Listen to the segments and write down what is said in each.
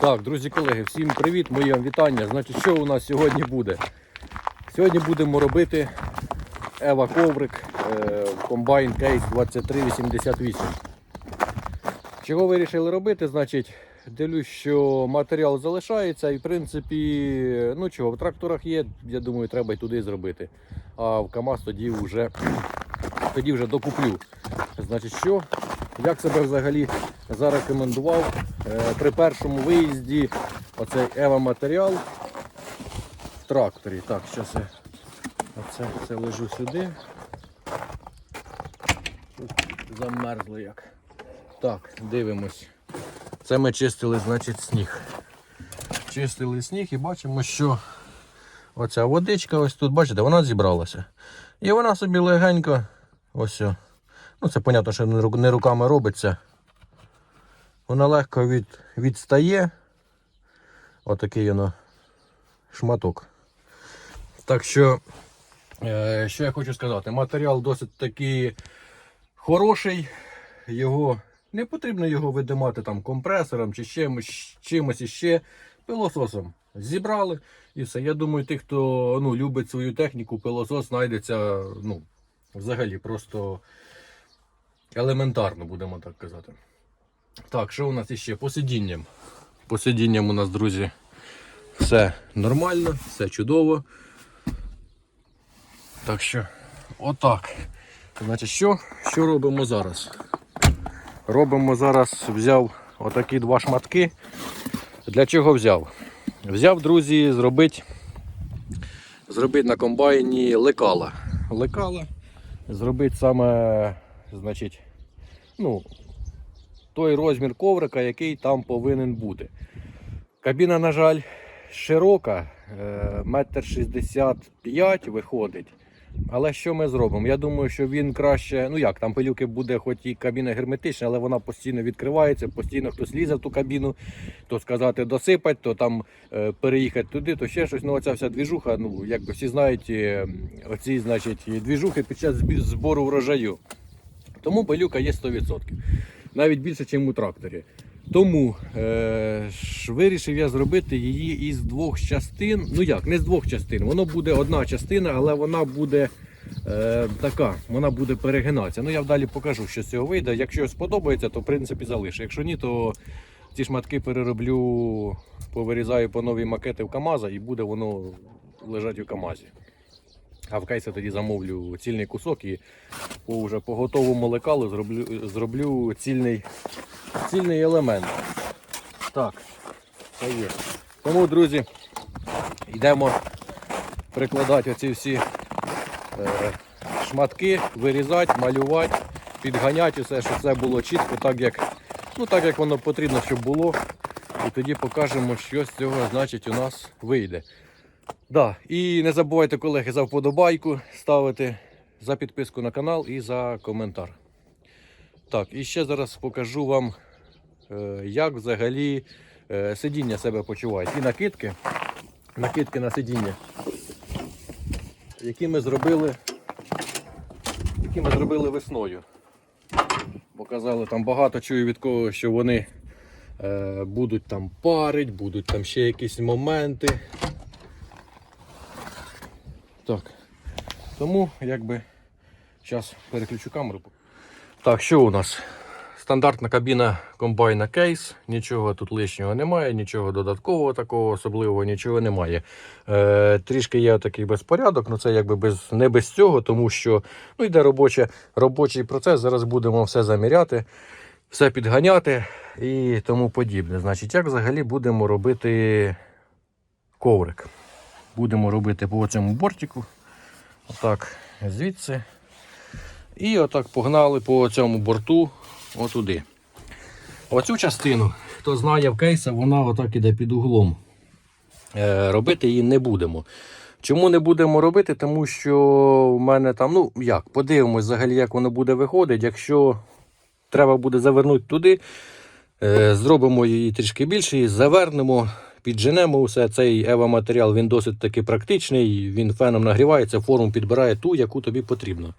Так, друзі колеги, всім привіт, моє вам вітання. Значить, що у нас сьогодні буде? Сьогодні будемо робити Ева коврик е, комбайн кейс 2388. Чого вирішили робити? Значить, дивлюсь, що матеріал залишається і в принципі, ну чого, в тракторах є, я думаю, треба й туди зробити. А в КАМАЗ тоді вже, тоді вже докуплю. Значить, що? Як себе взагалі зарекомендував е, при першому виїзді оцей Ева матеріал в тракторі. Так, зараз я оце все ложу сюди. Замерзло як. Так, дивимось. Це ми чистили, значить, сніг. Чистили сніг і бачимо, що оця водичка ось тут, бачите, вона зібралася. І вона собі легенько ось. Ну, це понятно, що не руками робиться. Вона легко від, відстає. Отакий воно шматок. Так що, е, що я хочу сказати, матеріал досить таки хороший. Його не потрібно його видимати там компресором чи чимось, чимось іще. Пилососом зібрали і все. Я думаю, тих, хто ну, любить свою техніку, пилосос знайдеться ну, взагалі просто елементарно, будемо так казати. Так, що у нас іще? По сидінням. По сидінням у нас, друзі, все нормально, все чудово. Так що, отак. Значить, що, що робимо зараз? Робимо зараз, взяв отакі два шматки. Для чого взяв? Взяв, друзі, зробити зробити на комбайні лекала. Лекала. Зробити саме, значить, ну, той розмір коврика, який там повинен бути. Кабіна, на жаль, широка, е, метр шістдесят п'ять виходить. Але що ми зробимо? Я думаю, що він краще, ну як, там пилюки буде, хоч і кабіна герметична, але вона постійно відкривається, постійно хтось лізе в ту кабіну, то сказати досипать, то там е, переїхати туди, то ще щось. Ну оця вся двіжуха, ну якби всі знають, е, оці, значить, двіжухи під час збору врожаю. Тому пилюка є 100%. Навіть більше, ніж у тракторі. Тому е, ж вирішив я зробити її із двох частин. Ну як, не з двох частин. Воно буде одна частина, але вона буде е, така, вона буде перегинатися. Ну я далі покажу, що з цього вийде. Якщо сподобається, то в принципі залишу. Якщо ні, то ці шматки перероблю, повирізаю по нові макети в КАМАЗа і буде воно лежати у КАМАЗі. А в кайся тоді замовлю цільний кусок і по вже по готовому лекалу зроблю, зроблю цільний, цільний елемент. Так, це є. Тому, друзі, йдемо прикладати оці всі е, шматки, вирізати, малювати, підганяти все, щоб все було чітко, так як, ну, так як воно потрібно, щоб було. І тоді покажемо, що з цього значить у нас вийде. Да. І не забувайте, колеги, за вподобайку ставити, за підписку на канал і за коментар. Так, і ще зараз покажу вам, е, як взагалі е, сидіння себе почувають. І накидки, накидки на сидіння, які ми зробили, які ми зробили весною. Показали там багато чую від кого, що вони е, будуть там парить, будуть там ще якісь моменти. Так. Тому якби зараз переключу камеру. Так, що у нас? Стандартна кабіна комбайна кейс, нічого тут лишнього немає, нічого додаткового такого особливого, нічого немає. Е, трішки є такий безпорядок, ну це якби без, не без цього, тому що ну, йде робоче, робочий процес. Зараз будемо все заміряти, все підганяти і тому подібне. Значить, як взагалі будемо робити коврик? Будемо робити по цьому бортику. Отак, звідси. І отак погнали по цьому борту отуди. Оцю частину, хто знає в кейса, вона отак іде під углом. Е, робити її не будемо. Чому не будемо робити? Тому що в мене там, ну як, подивимось взагалі, як воно буде виходити. Якщо треба буде завернути туди, е, зробимо її трішки більше, і завернемо, підженемо усе. Цей ева матеріал він досить таки практичний, він феном нагрівається, форму підбирає ту, яку тобі потрібно.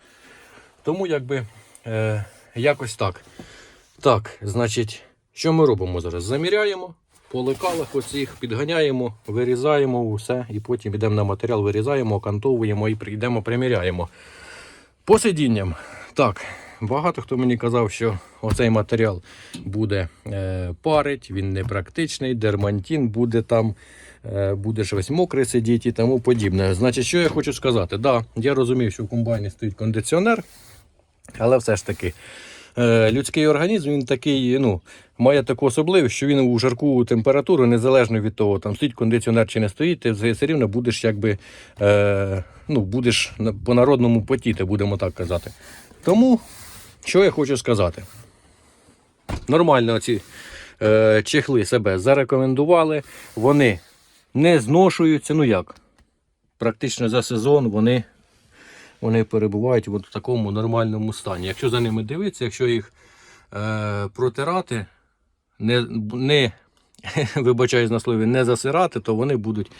Тому якби е, якось так. Так, значить, що ми робимо зараз? Заміряємо, по лекалах оцих підганяємо, вирізаємо усе і потім йдемо на матеріал, вирізаємо, окантовуємо і прийдемо, приміряємо. По сидінням. Так, багато хто мені казав, що оцей матеріал буде е, парить, він непрактичний, дермантин буде там, е, будеш весь мокрий сидіти і тому подібне. Значить, що я хочу сказати? Да, я розумію, що в комбайні стоїть кондиціонер, але все ж таки. е, Людський організм він такий, ну, має таку особливість, що він у жарку температуру, незалежно від того, там стоїть кондиціонер чи не стоїть, ти все рівно будеш якби е, ну, будеш по-народному потіти, будемо так казати. Тому, що я хочу сказати? Нормально ці е, чехли себе зарекомендували, вони не зношуються. Ну як? Практично за сезон вони, вони перебувають в такому нормальному стані. Якщо за ними дивитися, якщо їх е, протирати, не, не вибачаюсь на слові, не засирати, то вони будуть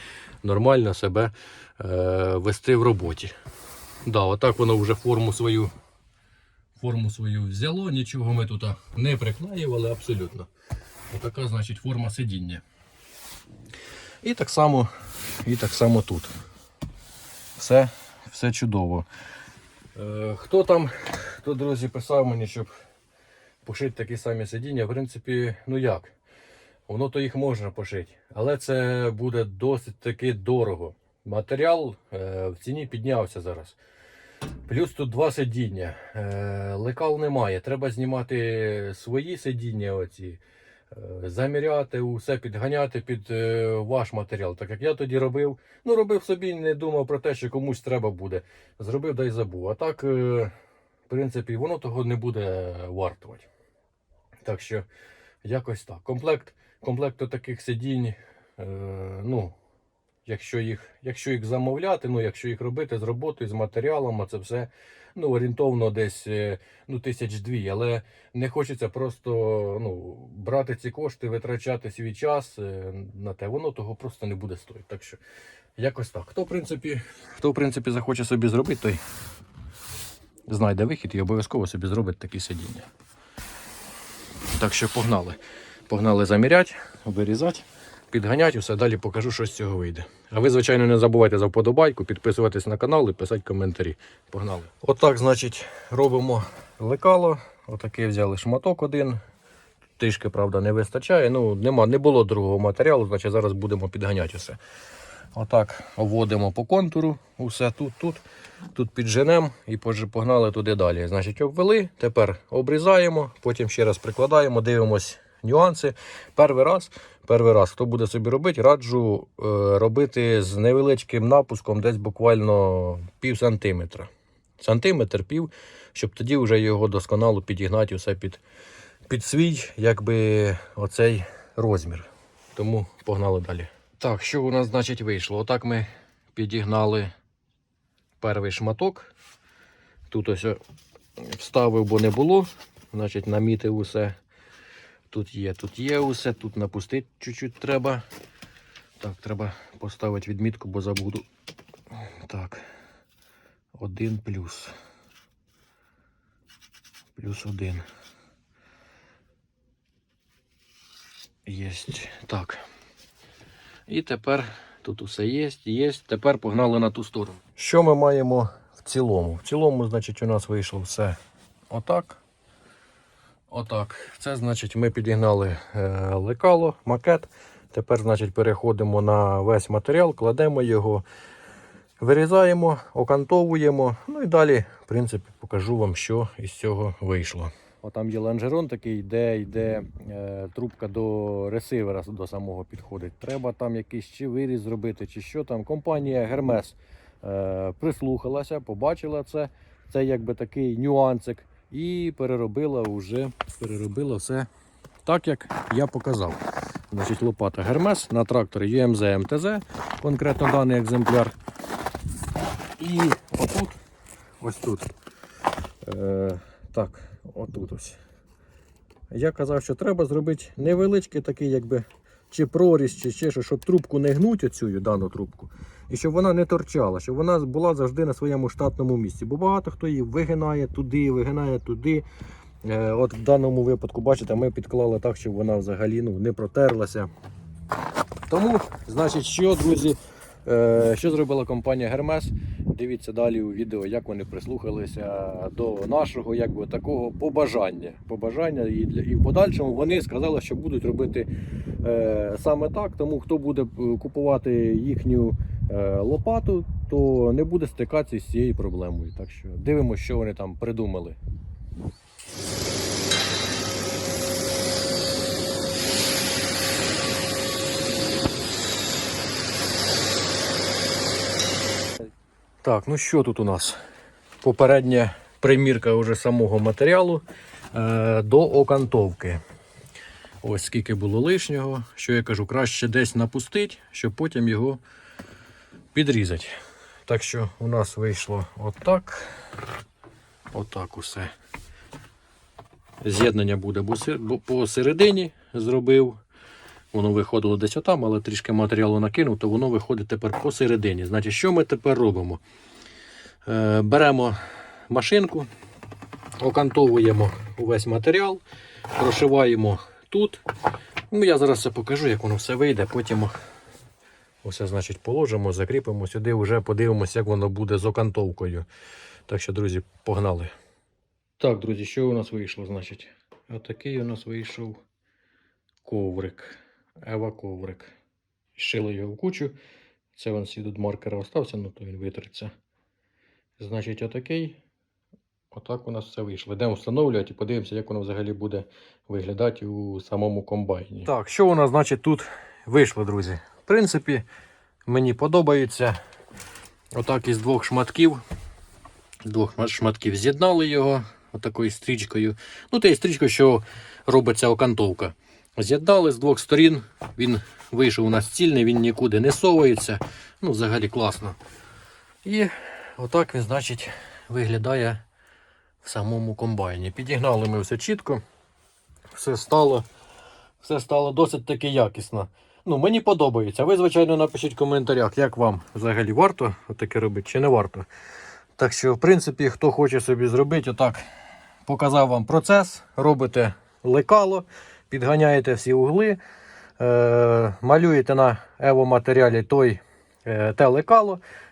нормально себе е, вести в роботі. Да, отак воно вже форму свою, форму свою взяло, нічого ми тут не приклеювали абсолютно. Отака, значить, форма сидіння. І так само, і так само тут. Все, все чудово. Е, хто там, хто, друзі, писав мені, щоб пошити такі самі сидіння, в принципі, ну як? Воно то їх можна пошити, але це буде досить таки дорого. Матеріал е, в ціні піднявся зараз. Плюс тут два сидіння. Е, лекал немає. Треба знімати свої сидіння, оці, е, заміряти, усе підганяти під е, ваш матеріал. Так як я тоді робив, ну робив собі, не думав про те, що комусь треба буде. Зробив да й забув. А так, в принципі, воно того не буде вартувати. Так що, якось так. Комплект, комплект таких сидінь, ну, якщо їх, якщо їх замовляти, ну, якщо їх робити з роботою, з матеріалом, а це все ну, орієнтовно десь е, ну, тисяч дві. Але не хочеться просто ну, брати ці кошти, витрачати свій час е, на те, воно того просто не буде стоїти. Так що, якось так. Хто, в принципі, хто, в принципі, захоче собі зробити, той знайде вихід і обов'язково собі зробить такі сидіння. Так що погнали. Погнали заміряти, вирізати, підганяти, усе далі покажу, що з цього вийде. А ви, звичайно, не забувайте за вподобайку, підписуватись на канал і писати коментарі. Погнали. Отак, значить, робимо лекало. Отакий взяли шматок один. Трішки, правда, не вистачає. Ну, нема, не було другого матеріалу, значить зараз будемо підганяти усе. Отак обводимо по контуру, усе тут, тут, тут підженемо і погнали туди далі. Значить, обвели, тепер обрізаємо, потім ще раз прикладаємо, дивимось нюанси. Перший раз, перший раз, хто буде собі робити, раджу е, робити з невеличким напуском, десь буквально пів сантиметра. Сантиметр пів, щоб тоді вже його досконало підігнати все під, під свій, якби оцей розмір. Тому погнали далі. Так, що у нас значить вийшло? Отак ми підігнали перший шматок. Тут ось вставив, бо не було. Значить, намітив усе. Тут є, тут є усе, тут напустити чуть-чуть треба. Так, треба поставити відмітку, бо забуду. Так. Один плюс. Плюс один. Єсть. Так. І тепер тут усе є, є. Тепер погнали на ту сторону. Що ми маємо в цілому? В цілому, значить, у нас вийшло все отак. Отак. Це значить, ми підігнали е, лекало, макет. Тепер, значить, переходимо на весь матеріал, кладемо його, вирізаємо, окантовуємо. Ну і далі, в принципі, покажу вам, що із цього вийшло. Отам є лонжерон такий, де йде е, трубка до ресивера до самого підходить. Треба там якийсь чи виріз зробити, чи що там. Компанія Hermes е, прислухалася, побачила це. Це якби такий нюансик. І переробила вже переробила все так, як я показав. Значить, лопата Hermes на тракторі UMZ MTZ, конкретно даний екземпляр. І отут, ось тут. Е, так, отут ось. Я казав, що треба зробити невеличкий такий, якби, чи проріз, чи ще що, щоб трубку не гнуть оцю дану трубку. І щоб вона не торчала, щоб вона була завжди на своєму штатному місці. Бо багато хто її вигинає туди, вигинає туди. Е, от в даному випадку, бачите, ми підклали так, щоб вона взагалі ну, не протерлася. Тому, значить, що, друзі, е, що зробила компанія Hermes? Дивіться далі у відео, як вони прислухалися до нашого якби, такого побажання. побажання і, для- і в подальшому вони сказали, що будуть робити е, саме так. Тому хто буде е, купувати їхню е, лопату, то не буде стикатися з цією проблемою. Так що дивимося, що вони там придумали. Так, ну що тут у нас? Попередня примірка вже самого матеріалу е, до окантовки. Ось скільки було лишнього. Що я кажу, краще десь напустити, щоб потім його підрізати. Так що у нас вийшло отак. Отак усе. З'єднання буде посередині зробив. Воно виходило десь отам, але трішки матеріалу накинув, то воно виходить тепер посередині. Значить, що ми тепер робимо? Е, беремо машинку, окантовуємо увесь матеріал, прошиваємо тут. Ну, я зараз це покажу, як воно все вийде. Потім усе значить, положимо, закріпимо сюди, вже подивимося, як воно буде з окантовкою. Так що, друзі, погнали. Так, друзі, що у нас вийшло? Значить, отакий у нас вийшов коврик. Ева коврик. Шили його в кучу. Це він тут маркера остався, ну то він витриться. Значить, отакий. Отак у нас все вийшло. Йдемо встановлювати і подивимося, як воно взагалі буде виглядати у самому комбайні. Так, що у нас, значить, тут вийшло, друзі? В принципі, мені подобається. Отак із двох шматків. Двох шматків з'єднали його отакою стрічкою. Ну, те стрічкою, що робиться окантовка. З'єднали з двох сторін. Він вийшов у нас цільний, він нікуди не совається. Ну, взагалі класно. І отак він, значить, виглядає в самому комбайні. Підігнали ми все чітко. Все стало, все стало досить таки якісно. Ну, мені подобається. Ви, звичайно, напишіть в коментарях, як вам взагалі варто таке робити чи не варто. Так що, в принципі, хто хоче собі зробити, отак показав вам процес, робите лекало, підганяєте всі угли, е, малюєте на ево матеріалі той е, те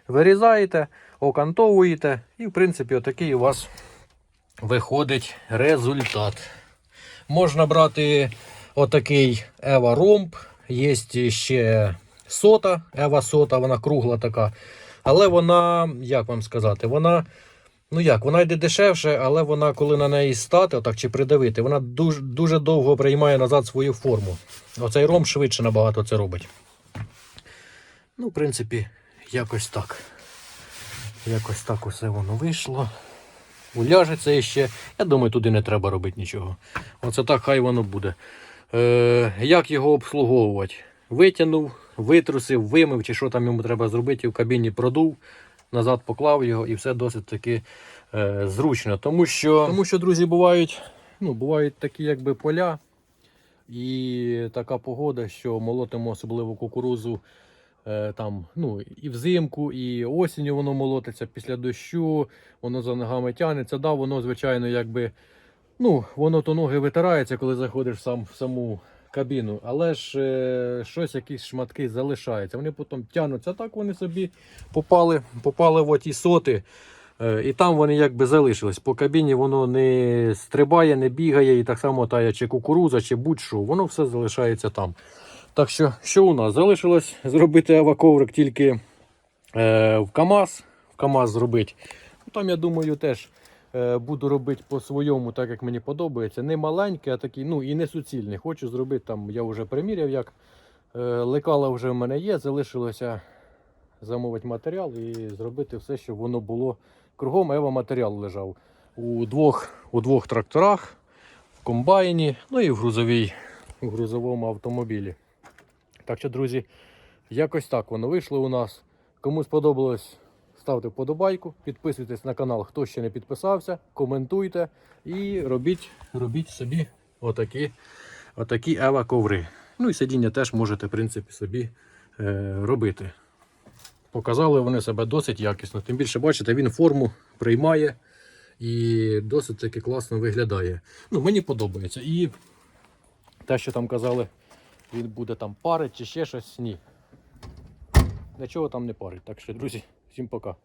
вирізаєте, окантовуєте, і, в принципі, отакий у вас виходить результат. Можна брати отакий Ева Ромб, є ще сота, Ева сота, вона кругла така. Але вона, як вам сказати, вона. Ну як, вона йде дешевше, але вона, коли на неї стати, отак чи придавити, вона дуже, дуже довго приймає назад свою форму. Оцей ром швидше набагато це робить. Ну, в принципі, якось так. Якось так усе воно вийшло. Уляжеться ще. Я думаю, туди не треба робити нічого. Оце так хай воно буде. Е, як його обслуговувати? Витягнув, витрусив, вимив, чи що там йому треба зробити, в кабіні продув, назад поклав його і все досить таки е, зручно. Тому що, тому що, друзі, бувають, ну, бувають такі якби поля і така погода, що молотимо особливо кукурузу. е, Там, ну, і взимку, і осінню воно молотиться після дощу, воно за ногами тягнеться. Да, воно, звичайно, якби, ну, воно то ноги витирається, коли заходиш сам в саму кабіну, але ж е, щось, якісь шматки залишаються. Вони потім тягнуться. Так вони собі попали, попали в оті соти. е, І там вони якби залишились. По кабіні воно не стрибає, не бігає, і так само тая чи кукуруза, чи будь-що, воно все залишається там. Так що, що у нас? Залишилось зробити аваковрик тільки е, в КАМАЗ. В КАМАЗ зробити. Там, я думаю, теж буду робити по-своєму, так як мені подобається. Не маленький, а такий, ну і не суцільний. Хочу зробити там, я вже приміряв, як е, лекала вже в мене є. Залишилося замовити матеріал і зробити все, щоб воно було кругом ева матеріал лежав. У двох, у двох тракторах, в комбайні, ну і в грузовій, у грузовому автомобілі. Так що, друзі, якось так воно вийшло у нас. Кому сподобалось, ставте вподобайку, підписуйтесь на канал, хто ще не підписався, коментуйте і робіть, робіть собі отакі, отакі ева коври. Ну і сидіння теж можете, в принципі, собі е, робити. Показали вони себе досить якісно. Тим більше, бачите, він форму приймає і досить таки класно виглядає. Ну, мені подобається. І те, що там казали, він буде там парить чи ще щось. Ні. Нічого там не парить. Так що, друзі, всім пока.